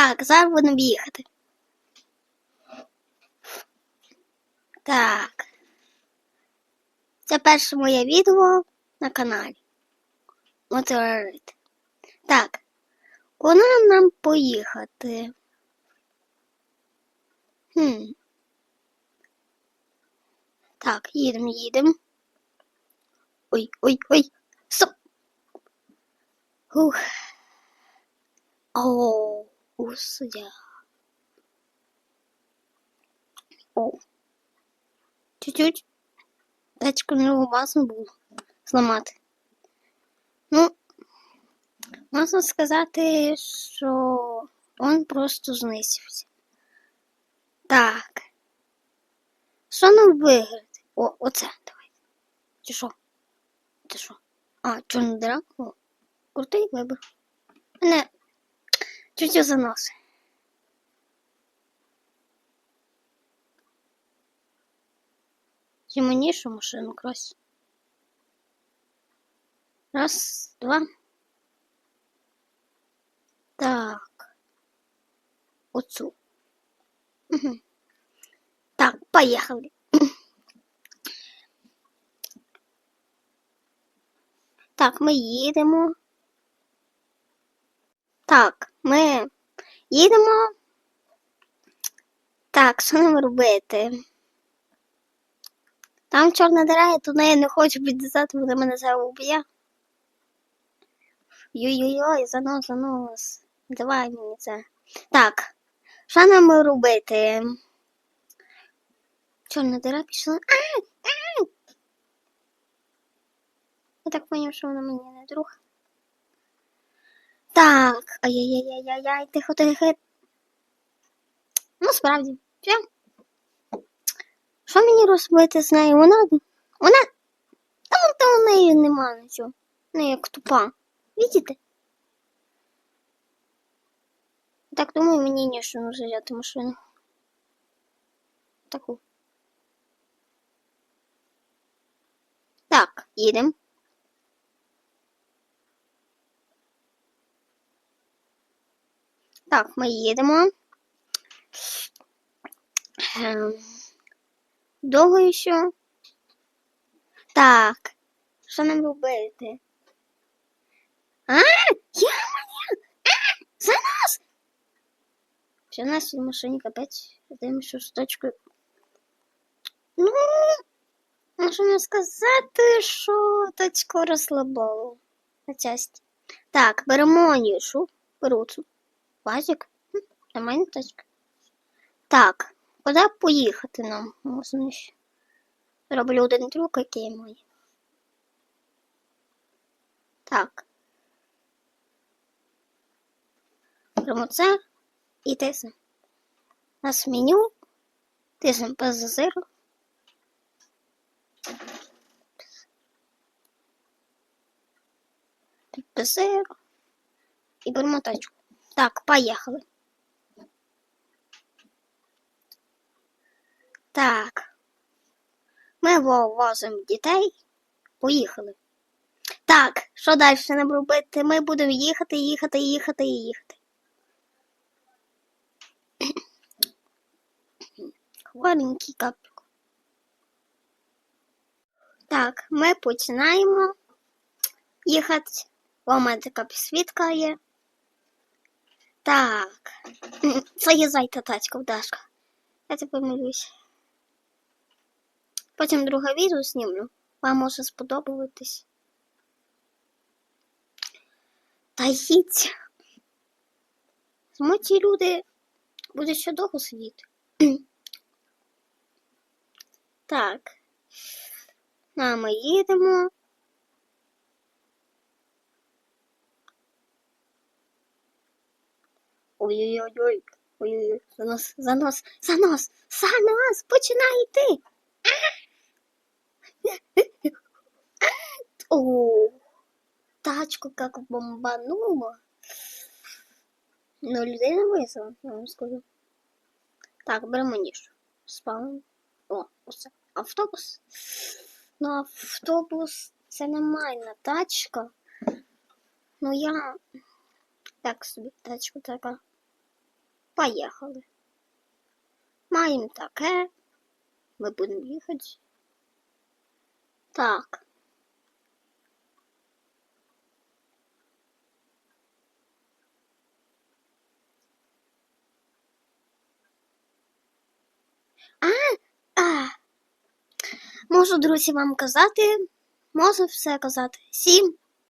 Так, зараз будемо їхати. Так. Це перше моє відео на каналі. Моторит. Так. Куди нам поїхати? Хм. Так, їдемо, їдемо. Ой, ой, ой. Стоп. Ух. О, уся. О. Чуть-чуть. Тачку не опасно було зламати. Ну, можна сказати, що він просто знисився. Так. Що нам виграти? О, оце давай. Чи що? Чи що? А, чорна дира? О, крутий вибір. Мене чуть заносить. Зіманішу машину крось. Раз, два. Так. Оцю. Угу. Так, поехали. Так, ми їдемо. Так, ми їдемо. Так, що нам робити? Там чорна я туди я не хочу підлізати, вона мене зараз уб'є. Йой-йой-йой, занос, занос. Давай мені це. Так, що нам робити? Чорна дира пішла. А! А! Я так поняв, що вона мені не друг. Так, ай-яй-яй-яй-яй, тихо, тихо. Ну, справді, все. Що мені робити з нею? Вона. Вона. Там там у неї нема нічого. Не як тупа. Видите? Так думаю, мені не нужно взяти машину. Таку. Так, їдемо. Так, ми їдемо. Ем, Довго ще? Так. Що нам робити? А, я мене! А, за нас! Все, нас в машині капець. Що з точкою. Ну, можна сказати, що точку розслабовував. На часті. Так, беремо нішу. Беру цю. Вазик. Нормальна точка. Так, куди поїхати нам? Можна. Роблю один трюк, який має. Так. Беремо це і тиснемо. Нас меню. Тиснемо зазиру. Тут. І беремо тачку. Так, поїхали. Так. Ми возимо дітей. Поїхали. Так, що далі нам робити? Ми будемо їхати, їхати, їхати і їхати. Хворенький капик. Так, ми починаємо їхати. Така підсвітка є. Так. Заїзайте тачка, Дашка. Я тебе помилюсь. Потім друге відео знімлю. Вам може сподобатись. Та їдь. Тому ці люди будуть ще довго сидіти. так. А ми їдемо. Ой-ой-ой. Ой-ой-ой. Занос, занос, занос, занос, починай йти. О, тачку как бомбануло. Ну, людей не висело, я вам скажу. Так, беремо ніж. Спавним. О, оце. Автобус. Ну, автобус це нормальна тачка. Ну я так собі тачка така. Поїхали. Маємо таке. Ми будемо їхати. Так. А, а. Можу, друзі, вам казати, можу все казати. Сім,